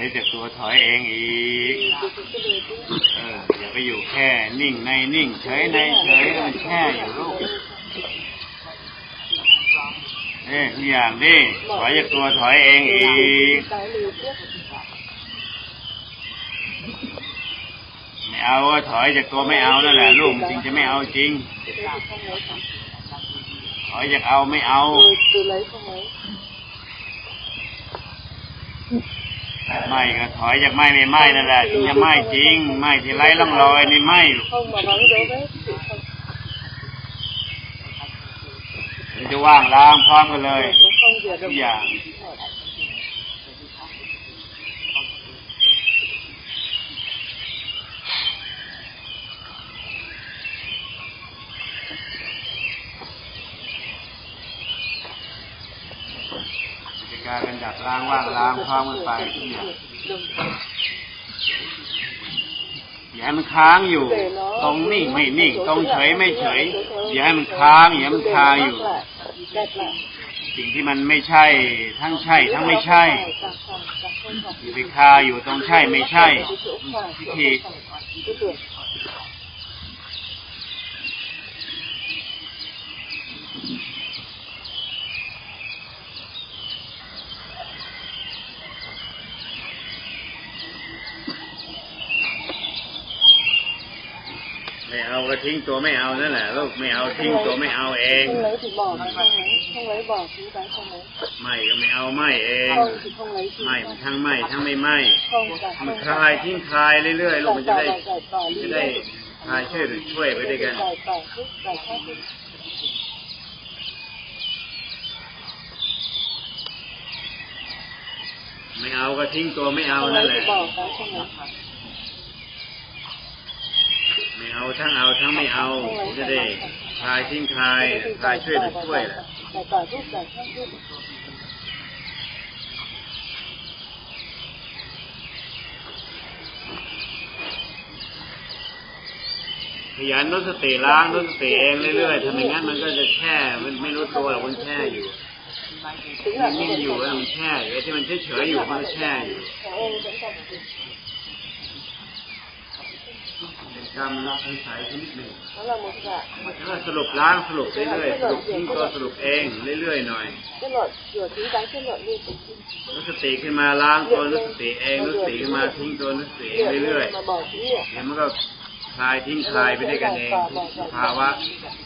ใช้จากตัวถอยเองอีก เออ อย่าไปอยู่แค่นิ่งในนิ่งเฉยในเฉยมันแช่อยู่ลูกเอ้ยทุกอย่างดิถอยจากตัวถอยเองอีกไม่เอาก็ถอยจากตัวไม่เอานั่นแหละลูกจริงจะไม่เอาจริง ถอยจากเอาไม่เอา ไม่ก็ถอยจากไม่ไม่ไม่นั่นแหละถึงจะไม่จริงไม่ที่ไร้ร่องรอยนี่ไม่มันจะว่างล้างพร้อมกันเลยทุกอย่างายเป็นดับล้างว่างล้างพร้อมกันไปทุกอย่างอย่าให้มันค้างอยู่ ตรงนิ่งไม่นิ่งตรงเฉยไม่เฉย อย่าให้มันค้างอย่าให้มันคาอยู่ สิ่งที่มันไม่ใช่ ทั้งใช่ ทั้งไม่ใช่อย่าไปคาอยู่ตรงใช่ไม่ใช่พิธีไม่เอาก็ ทิ้งตัวไม่เอานั่นแหละลูกไม่เอาทิ้งตัวไม่เอาเอง không lấy thì bỏ không lấy không lấy bỏ chú cái không lấy ไม่ก็ไม่เอาไม่เองไม่มันทั้งไม่ทั้งไม่ไม่มันคลายทิ้งคลายเรื่อยๆลูกมันจะได้จะได้คลายช่วยหรือช่วยไปด้วยกันไม่เอาก็ทิ้งตัวไม่เอานั่นแหละ เอาทั้งเอาทั้งไม่เอาจะได้คลายทิ้งคลายคลายช่วยหรือช่วยแหละขยันลดสติล้างลดสติเองเรื่อยๆทำอย่างนั้นมันก็จะแช่มันไม่รู้ตัวหรอกมันแช่อยู่มันนิ่งอยู่แล้วมันแช่อยู่ไอ้ที่มันเฉยๆอยู่มันแช่อยู่ em vẫn còn เป็น กรรมรับนิสัยชนิดหนึ่ง nó là một dạ แล้วก็สรุปล้างสรุปเรื่อยๆสรุปทิ้งตัวสรุปเองเรื่อยๆหน่อย kết luận sửa chú cái kết luận liên tục ลดสติขึ้นมาล้างตัวลดสติเองลดสติขึ้นมาทิ้งตัวลดสติเองเรื่อย mà bỏ chú niệm ๆเดี๋ยวมันก็คลายทิ้งคลายไปด้วยกันเองทุกสภาวะ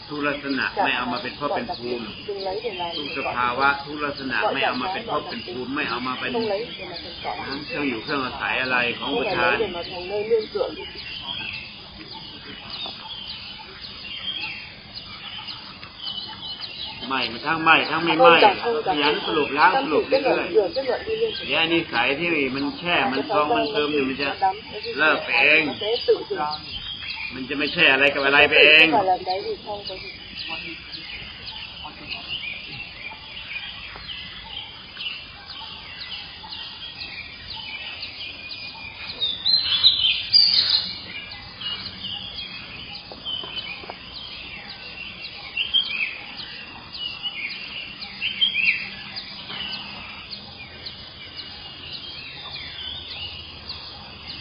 ทุกลักษณะไม่เอามาเป็นเพราะเป็นภูมิ đừng lấy để làm ทุกสภาวะทุกลักษณะไม่เอามาเป็นเพราะเป็นภูมิไม่เอามาเป็น không lấy để mà thành cỏ เครื่องอยู่เครื่องอาศัยอะไรของ không ประ phải ธาน lấy để mà thành nơi lương tựa ไม่มันทั้งไม่ทั้งไม่ไม่ขยันสรุปล้างสรุป kết เรื่อ luận ย sửa kết luận đi liên tục ๆเดี๋ยวนิสัยที่มันแช่มันฟองมันเติมเนี่ยมันจะเลิกไปเอง nó sẽ tự dừng มันจะไม่แช่อะไรกับอะไรไปเอง không phải là đấy thì không có gì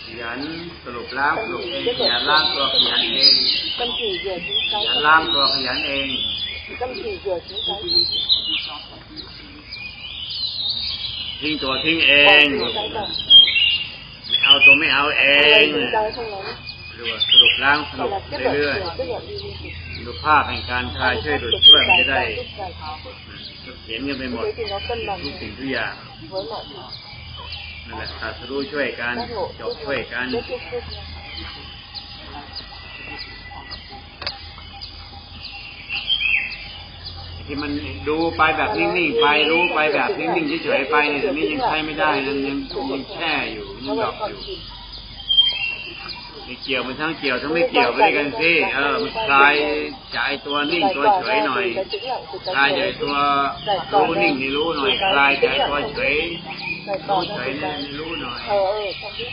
ขยันสรุป ล้างตัวเองอย่าล้างตัวขยันเองอย่าล้างตัวขยันเองทิ้งตัวทิ้งเองไม่เอาตัวไม่เอาเองหรือว่าสรุปล้างสรุปเรื่อยๆดูภาพแห่งการทายช่วยหลุช่วยไม่ได้เขียนกันไปหมดทุกสิ่งทุกอย่าง นั่นแหละตรัดรู้ช่วยกัน giác ngộ จบช่วยกัน kết thúc kết nhau ที่มันดูไปแบบนิ่งๆไปรู้ไปแบบนิ่งๆเฉยๆไปเนี่ยนี่ยังใช้ไม่ได้นะยังยังแช่อยู่ยังดอกอยู่ไม่เกี่ยวมันทั้งเกี่ยวทั้งไม่เกี่ยวไปด้วยกันสิเออมันคลายจากไอ้ตัวนิ่งตัวเฉยหน่อยคลายจากไอ้ตัวรู้นิ่งนี่รู้หน่อยคลายจากไอ้ตัวเฉย giải รู้ tỏa เฉ ra ย từ นี่ cái รู้หน่อย ờ ờ không biết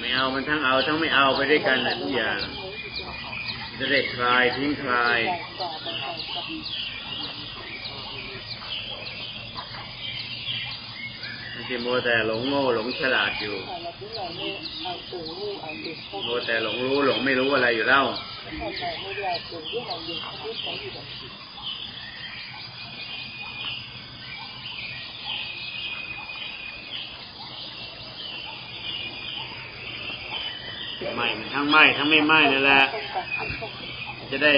เมันทั้งเอาทั้งไม่เอาไปด้วยกันนะทุกอย่างจะได้คลายทิ้งคลายไม่ใช่มัวแต่หลงโง่หลงฉลาดอยู่โมแต่หลงรู้หลงไม่รู้อะไรอยู่เล่า ไม่มันทั้งไม่ทั้งไม่ไม่นั่นแหละจะได้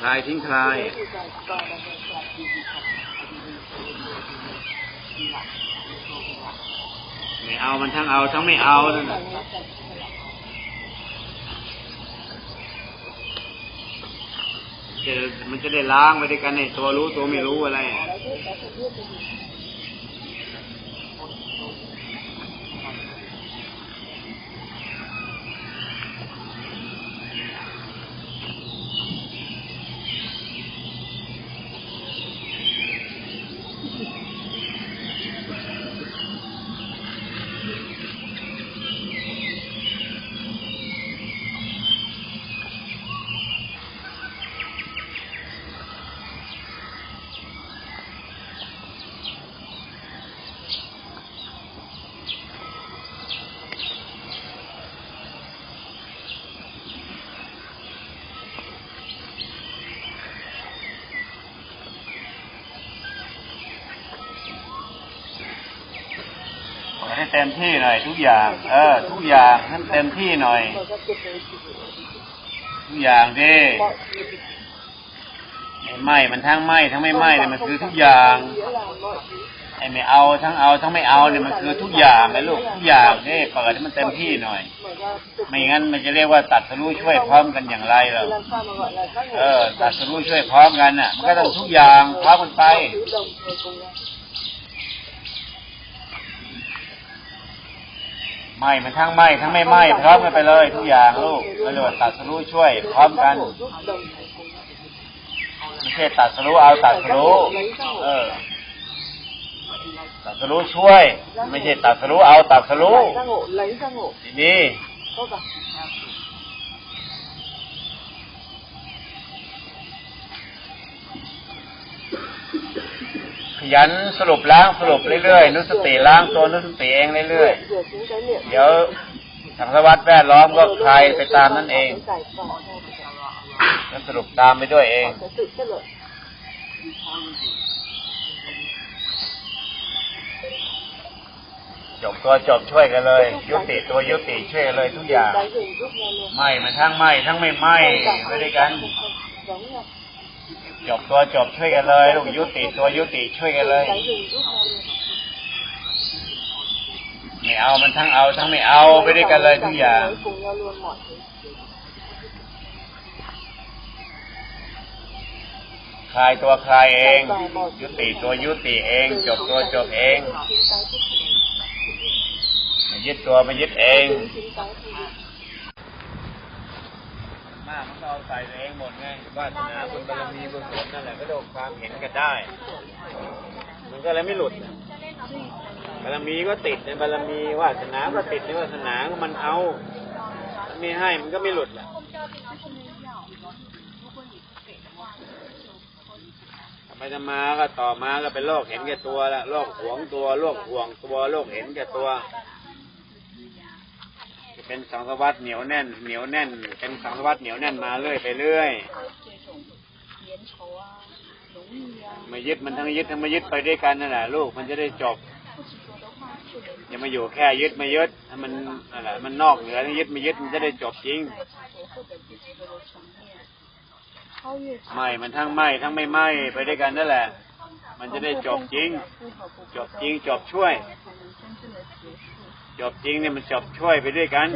คลายทิ้งคลายไม่เอามันทั้งเอาทั้งไม่เอานั่นน่ะจะมันจะได้ล้างไปด้วยกันในตัวรู้ตัวไม่รู้อะไร เต็มที่หน่อย ทุกอย่าง เออ ทุกอย่างให้เต็มที่หน่อย ทุกอย่างดิไม่ไหมมันทั้งไหมทั้งไม่ไหมเนี่ยมันคือทุกอย่างไอ้ไม่เอาทั้งเอาทั้งไม่เอาเนี่ยมันคือทุกอย่างไอ้ลูกทุกอย่างนี่เปิดให้มันเต็มที่หน่อย ไม่งั้นมันจะเรียกว่าตัดสรู้ช่วยพร้อมกันอย่างไรล่ะเออ ตัดสรู้ช่วยพร้อมกันน่ะ มันก็ต้องทุกอย่างพร้อมกันไป ไหม้มันทั้งไหม้ทั้งไม่ไหม้พร้อมกันไปเลย ทุกอย่างลูกก็เรียกว่าตัดสรู้ช่วย พร้อมกันไม่ใช่ตัดสรู้เอาตัดสรู้เออตัดสรู้ช่วย ไม่ใช่ตัดสรู้เอาตัดสรู้ดี ขยันสรุปล้างสรุปเรื่อยๆ นุสติล้างตัวนุสติเองเรื่อยๆ เดี๋ยวสังสวัสดแวดล้อมก็คลายไปตามนั่นเองแล้วสรุปตามไปด้วยเองจบตัวจบช่วยกันเลย ยุติตัวยุติช่วยกันเลยทุกอย่าง ไม้มันทั้งไม้ทั้งไม่ไม้ไปด้วยกัน จบตัวจบช่วยกันเลยลูกยุติตัวยุติช่วยกันเลยไม่เอามันทั้งเอาทั้งไม่เอาไปด้วยกันเลยทุกอย่างคลายตัวคลายเอง ยุติตัวยุติเอง จบตัวจบเองยึดตัวไม่ยึดเอง มากมันก็เอาใส่ตัวเองหมดไงวาสนาบุญบารมีบุญผลนั่นแหละก็โดนความเห็นกันได้ มันก็เลยไม่หลุดบารมีก็ติดในบารมีวาสนาก็ติดในวาสนามันเอาไม่ให้มันก็ไม่หลุดแหละทำไมจะมาก็ต่อมาก็เป็นโรคเห็นแก่ตัวละโรคหวงตัวโรคห่วงตัวโรคเห็นแก่ตัว เป็นสังสวัตเหนียวแน่น เหนียวแน่น เป็นสังสวัตเหนียวแน่นมาเรื่อยไปเรื่อยม่ยึดมันทั้งยึดทั้งไม่ยึดไปด้วยกันนั่นแหละลูกมันจะได้จบอย่ามาอยู่แค่ยึดไม่ยึดถ้ามันอะไรมันนอกเหนือทั้งยึดไม่ยึดมันจะได้จบจริงไม่มันทั้งไม่ทั้งไม่ไม่ไปด้วยกันนั่นแหละ มันจะได้จบจริง จบจริงจบช่วย จบจริงเนี่ยมันจบช่วยไปด้วยกัน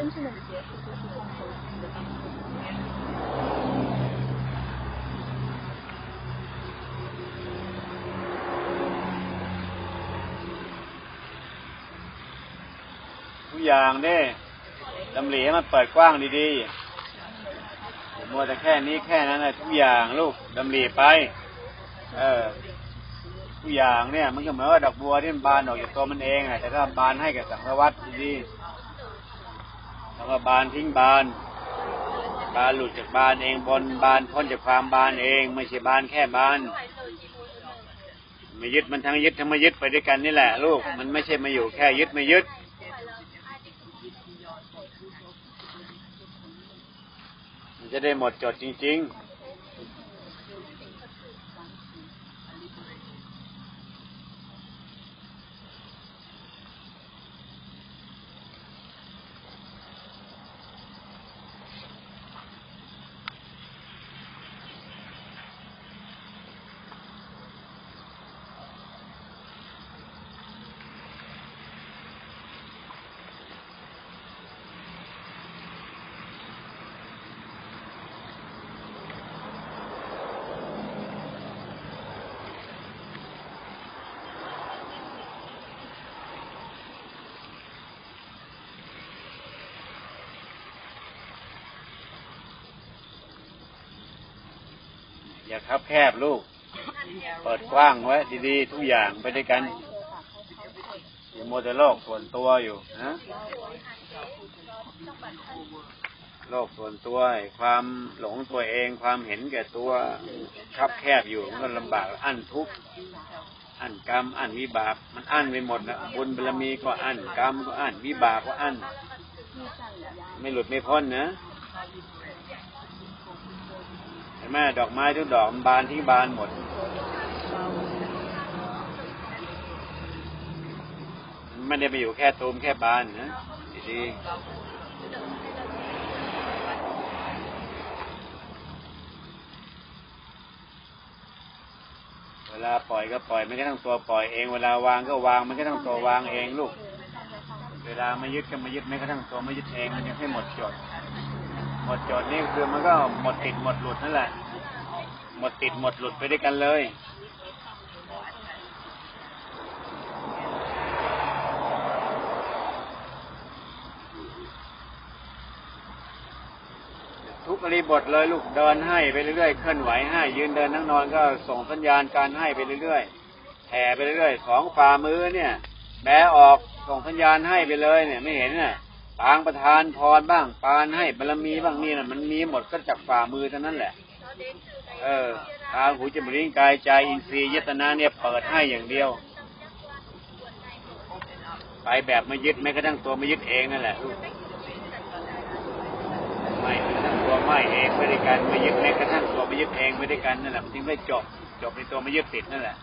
ทุกอย่างเนี่ยลำเหลีให้มันเปิดกว้างดีๆมัวแต่แค่นี้แค่นั้นนะทุกอย่างลูกดำเหลียไป เออ ทุกอย่างเนี่ยมันก็เหมือนว่าดอกบัวที่มันบานออกจากตัวมันเองอะแต่ก็บานให้กับสังสารวัตรดีๆแล้วก็บานทิ้งบาน บานหลุดจากบานเองบนบานพ้นจากความบานเอง ไม่ใช่บานแค่บานไม่ยึดมันทั้งยึดทั้งไม่ยึดไปด้วยกันนี่แหละ ลูกมันไม่ใช่มาอยู่แค่ยึดไม่ยึดมันจะได้หมดจดจริง ๆ อย่าคับแคบลูก เปิดกว้างไว้ดีๆ ทุกอย่างไปด้วยกัน อย่าโมวแต่โลกส่วนตัวอยู่นะโลกส่วนตัวความหลงตัวเองความเห็นแก่ตัวคับแคบอยู่มันลำบากอั้นทุกข์อั้นกรรมอั้นวิบากมันอั้นไปหมดนะบุญบารมีก็อั้นกรรมก็อั้นวิบากก็อั้นไม่หลุดไม่พ้นนะ ห็นไหมดอกไม้ทุกดอกมันบานที่บานหมด ไม่ได้ไปอยู่แค่ตูมแค่บานนะดีเวลาปล่อยก็ปล่อยมันก็ต้องตัวปล่อยเอง เวลาวางก็วางมันก็ต้องตัววางเองลูก เวลามายึดก็มายึดไม่ก็ต้องตัวมายึดเองมันยังให้หมดจด หมดจดนี่คือมันก็หมดติดหมดหลุดนั่นแหละ หมดติดหมดหลุดไปด้วยกันเลยทุกอริบทเลยลูกเดินให้ไปเรื่อยๆเคลื่อนไหวให้ ยืนเดินนั่งนอนก็ส่งสัญญาณการให้ไปเรื่อยๆแผ่ไปเรื่อยๆสองฝ่ามือเนี่ยแบออกส่งสัญญาณให้ไปเลยเนี่ย ไม่เห็นน่ะ ปางประธานพรบ้างปานให้บารมีบ้างนี่นะมันมีหมดก็จากฝ่ามือเท่านั้นแหละ เออตาหูจมูกลิ้นกายใจอินทรีย์ยตนาเนี่ยเปิดให้อย่างเดียว ไปแบบไม่ยึดไม่กระทั่งตัวไม่ยึดเองนั่นแหละลูกไม่กระทั่งตัวไม่เองไม่ได้กันไม่ยึดแม้กระทั่งตัวไม่ยึดเองไม่ได้กันนั่นแหละมันถึงไม่จบจบในตัวไม่ยึดติดนั่นแหละ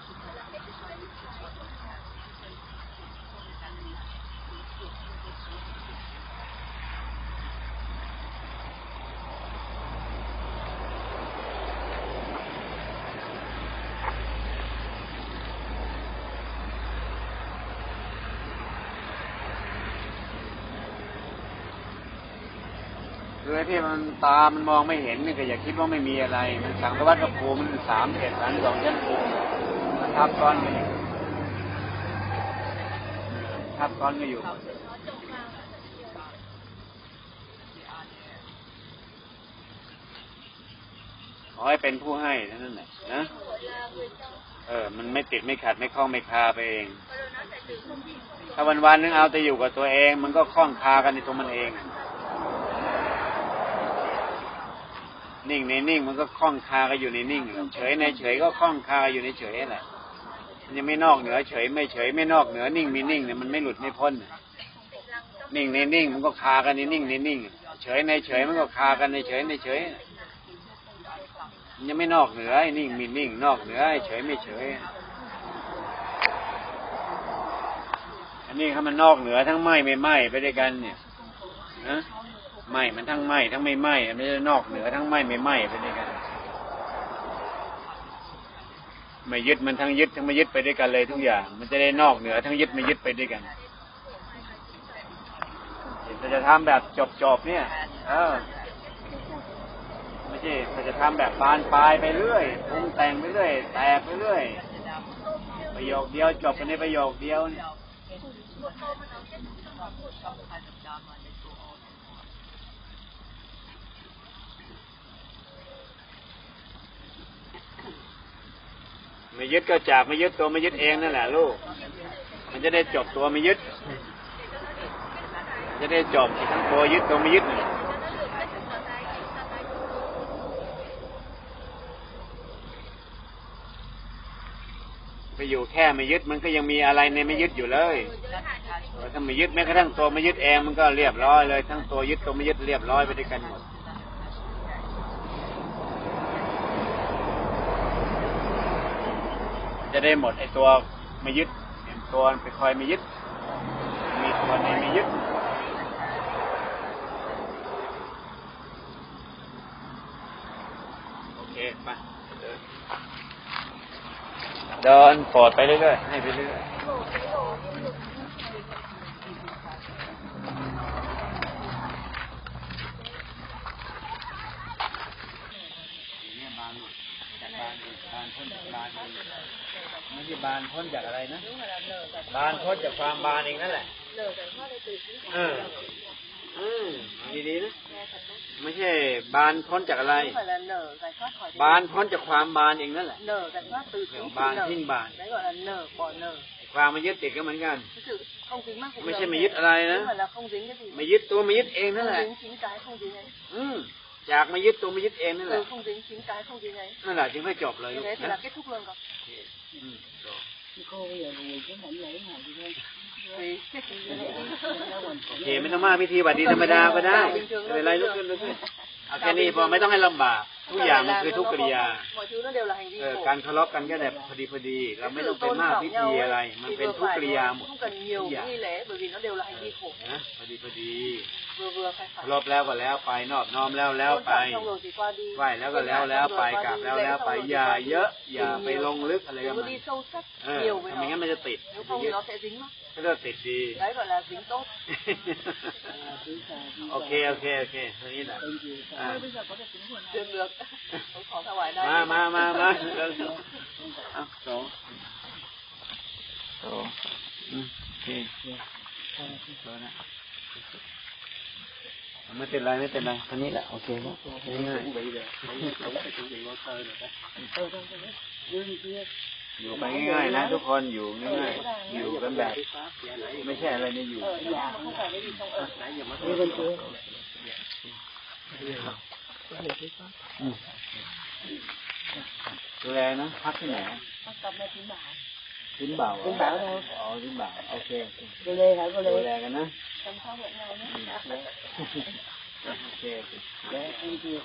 คือไอ้ที่มันตา มันมองไม่เห็นนี่ก็อย่าคิดว่าไม่มีอะไร มันสังสารวัตรภูมิมันสามเอ็ดสันสองชั้นภูมิมันทับซ้อนกันอยู่ทับซ้อนกันอยู่ขอให้เป็นผู้ให้เท่านั้นแหละนะเออ มันไม่ติดไม่ขัดไม่คล้องไม่คาไปเอง ถ้าวันวันนึงเอาแต่อยู่กับตัวเอง มันก็คล้องคากันในตัวมันเอง นิ่งในนิ่งมันก็คล้องคากันอยู่ในนิ่งเฉยในเฉยก็คล้องคาอยู่ในเฉยแหละมันยังไม่นอกเหนือเฉยไม่เฉยไม่นอกเหนือนิ่งมีนิ่งเนี่ยมันไม่หลุดไม่พ้นนิ่งในนิ่งมันก็คากันในนิ่งในนิ่งเฉยในเฉยมันก็คากันในเฉยในเฉยมันยังไม่นอกเหนือไอ้นิ่งมีนิ่ง นอกเหนือไอ้เฉยไม่เฉย อันนี้ถ้ามันนอกเหนือทั้งไหมไม่ไหมไปด้วยกันเนี่ยนะ ไหมมันทั้งไหมทั้งไม่ไหมมันไม่ได้นอกเหนือทั้งไหมไม่ไหมไปด้วยกันไม่ยึดมันทั้งยึดทั้งไม่ยึดไปด้วยกันเลยทุกอย่าง มันจะได้นอกเหนือทั้งยึดไม่ยึดไปด้วยกันเราจะทำแบบจบๆเนี่ย เออไม่ใช่เราจะทำแบบบานปลายไปเรื่อยปรุงแต่งไปเรื่อยแตกไปเรื่อยประโยคเดียวจบไปในประโยคเดียวเนี่ย ไม่ยึดก็จากไม่ยึดตัวไม่ยึดเองนั่นแหละลูก มันจะได้จบตัวไม่ยึด จะได้จบทั้งตัวยึดตัวไม่ยึดนั่ไปอยู่แค่ไม่ยึดมันก็ยังมีอะไรในไม่ยึดอยู่เลยถ้าไม่ยึดแม้กระทั่งตัวไม่ยึดเองมันก็เรียบร้อยเลย ทั้งตัวยึดตัวไม่ยึดเรียบร้อยไปด้วยกันหมด จะได้หมดไอตัวไม่ยึดตัวไปคอยไม่ยึด มีตัวในไม่ยึดโอเคไปเดินเดินปลอดไปเรื่อยๆให้ไปเรื่อยบานจากบานอีกบานพ้นจากบานอีกไม่ใช่ บานพ้นจากอะไรนะ บานพ้นจากความบานเองนั่นแหละเออเออดีๆนะ ไม่ใช่ บานพ้นจากอะไร không phải là nở giải thoát khỏi บานพ้นจากความบานเองนั่นแหละ nở giải thoát từ Kiểu chính bàn sự nở thiên bàn. đấy gọi là nở bỏ nở ความไม่ยึดติดก็เหมือนกัน cái sự không dính mắc cũng ไม่ giống ใช่ไม่ thế. ยึดอะไรนะ không phải là không dính cái gì ไม่ยึดตัวไม่ยึดเองนั่น không แหละ dính chính cái không dính ấy อืมจากไม่ยึดตัวไม่ยึดเองนั่นแหละ từ không dính chính cái không dính ấy นั่นแหละจึงไม่จบเลย như ลูก thế thì นะ là kết thúc luôn còn อืมจบ cô bây giờ ngồi cái mảnh lễ này thì thôi Tùy. โอเคไม่ต้องมากพิธีบัดดีธรรมดาก็ได้ไม่เป็นไรลุกขึ้นลุกขึ้นเอาแค่นี้พอไม่ต้องให้ลำบากทุกอย่างมันคือทุกกิริยาเออการเคารพกันก็แบบพอดีพอดี เราไม่ต้องเป็นมากพิธีอะไร มันเป็นทุกกิริยาหมด không cần nhiều Dạ. nghi lễ bởi vì nó đều là hành vi khổ นะพอดีพอดี vừa vừa phải เคา phải รพแล้วก็แล้วไปนอบน้อมแล้วแล้วไปไหวแล้วก็แล้วแล้วไปกลับแล้วแล้วไปอย่าเยอะ อย่าไปลงลึกอะไรกับ đừng มันเออ nhiều với ทำไมงั้นมันจะติด nếu không thì nó sẽ dính mắc ก็จะติดดี đấy gọi là dính tốt โอเคโอเคโอเคทีนี้แหละอ่า chưa được không khó ra ngoài đây มามามามาเร็วๆเอาสองสองอืมโอเคสองนะไม่เป็นไรไม่เป็นไรทีนี้แหละโอเคแล้วง่ายๆ อยู่ไปง่ายๆนะทุกคนอยู่ง่ายๆอยู่กันแบบ ไม่ใช่อะไรเนี่ยอยู่ không phải cái gì không ở อืมดูแลนะพักที่ไหน tập là chính bảo ทิ้นเบาทิ้นเบา thôi อ๋อทิ้นเบาโอเค cô lê hả cô ดู lê แลกันนะ chăm sóc lẫn nhau nhé โอเคโอเค dạ em chưa